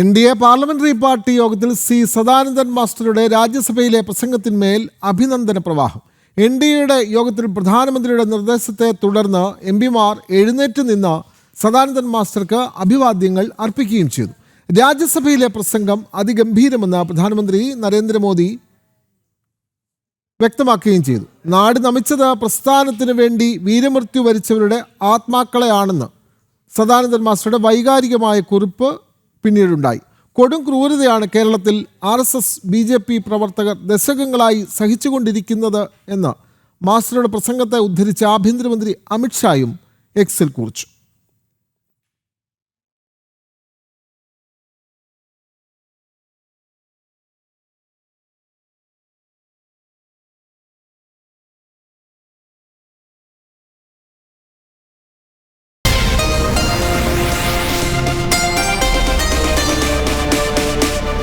N D A parliamentary party യോഗത്തിൽ C Sadanandan മാസ്റ്ററുടെ രാജ്യസഭയിലെ പ്രസംഗത്തിന്മേൽ അഭിനന്ദന പ്രവാഹം. എൻ ഡി എയുടെ യോഗത്തിൽ പ്രധാനമന്ത്രിയുടെ നിർദ്ദേശത്തെ തുടർന്ന് എം പിമാർ എഴുന്നേറ്റ് നിന്ന് സദാനന്ദൻ മാസ്റ്റർക്ക് അഭിവാദ്യങ്ങൾ അർപ്പിക്കുകയും ചെയ്തു. രാജ്യസഭയിലെ പ്രസംഗം അതിഗംഭീരമെന്ന് പ്രധാനമന്ത്രി നരേന്ദ്രമോദി വ്യക്തമാക്കുകയും ചെയ്തു. നാട് നമിച്ചത് പ്രസ്ഥാനത്തിന് വേണ്ടി വീരമൃത്യു വരിച്ചവരുടെ ആത്മാക്കളെയാണെന്ന് സദാനന്ദൻ മാസ്റ്ററുടെ വൈകാരികമായ കുറിപ്പ് പിന്നീടുണ്ടായി. കൊടും ക്രൂരതയാണ് കേരളത്തിൽ R S S B J P പ്രവർത്തകർ ദശകങ്ങളായി സഹിച്ചുകൊണ്ടിരിക്കുന്നത് എന്ന് മാസ്റ്ററുടെ പ്രസംഗത്തെ ഉദ്ധരിച്ച ആഭ്യന്തരമന്ത്രി അമിത്ഷായും എക്സിൽ കുറിച്ചു.